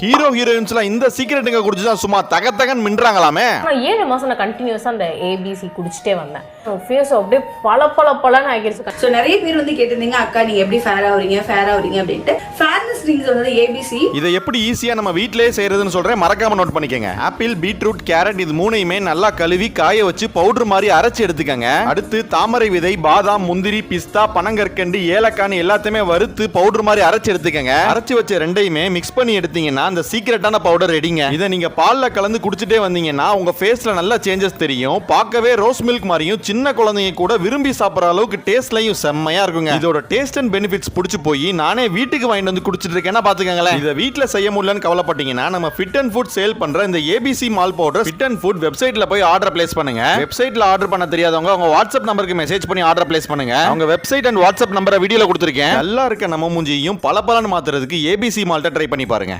Hero ஹீரோயின்ஸ்லாம் இந்த சீக்கிரட்டுங்க குடிச்சுதான் சும்மா தக தகன் மின்றாங்களாமே? ஆனால் ஏழு மாதம் நான் கண்டினியூஸாக அந்த ஏபிசி குடிச்சிட்டே வந்தேன். ஃபேஸ் அப்படியே பல பல பலன்னு ஆகிடுச்சு ஸோ நிறைய பேர் வந்து கேட்டிருந்தீங்க அக்கா நீங்க எப்படி ஃபேர் ஆகுறீங்க ஃபேர் ஆகுறீங்க அப்படின்ட்டு. ஃபேர்னஸ் வந்து ஏபிசி இதை எப்படி ஈஸியா நம்ம வீட்டிலேயே செய்யறதுன்னு சொல்றேன். மறக்காம நோட் பண்ணிக்கங்க. ஆப்பிள் பீட்ரூட் கேரட் இது மூணையுமே நல்லா கழுவி காய வச்சு பவுடர் மாதிரி அரைச்சு எடுத்துக்கங்க. அடுத்து தாமரை விதை பாதாம் முந்திரி பிஸ்தா பனங்கற்கண்டு ஏலக்கான்னு எல்லாத்தையுமே வறுத்து பவுடர் மாதிரி அரைச்சு எடுத்துக்கங்க. அரைச்சு வச்ச ரெண்டையுமே மிக்ஸ் பண்ணி எடுத்தீங்கன்னா அந்த சீக்கிரட்டான பவுடர் ரெடிங்க இதை நீங்க பால்ல கலந்து குடிச்சிட்டே வந்தீங்கன்னா உங்க ஃபேஸ்ல நல்ல சேஞ்சஸ் தெரியும். பார்க்கவே ரோஸ் மில்க் மாதிரியும் சின்ன குழந்தைங்க கூட விரும்பி சாப்பிடுற அளவுக்கு டேஸ்ட்லயும் செம்மையா இருக்குங்க. இதோட டேஸ்ட் அண்ட் பெனிஃபிட்ஸ் பிடிச்சி போய் நானே வீட்டுக்கு வாங்கிட்டு வந்து குடிச்சிட்டு இருக்கேன்னா பாத்துக்கங்களேன் இதை வீட்ல செய்ய முடியலன்னு கவலைப்பட்டீங்கன்னா நம்ம ஃபிட் அண்ட் ஃபுட் சேல் பண்ற இந்த ABC malt powder fit and food வெப்சைட்ல போய் ஆர்டர் பிளேஸ் பண்ணுங்க. வெப்சைட்ல ஆர்டர் பண்ண தெரியாதவங்க உங்க வாட்ஸ்அப் நம்பருக்கு மெசேஜ் பண்ணி ஆர்டர் பிளேஸ் பண்ணுங்க. அவங்க வெப்சைட் அண்ட் வாட்ஸ்அப் நம்பரை வீடியோல கொடுத்துருக்கேன். நல்லா இருக்க நம்ம மூஞ்சியும் பல பலன்னு மாத்துறதுக்கு ஏபிசி மால்ட்ட ட்ரை பண்ணி பாருங்க.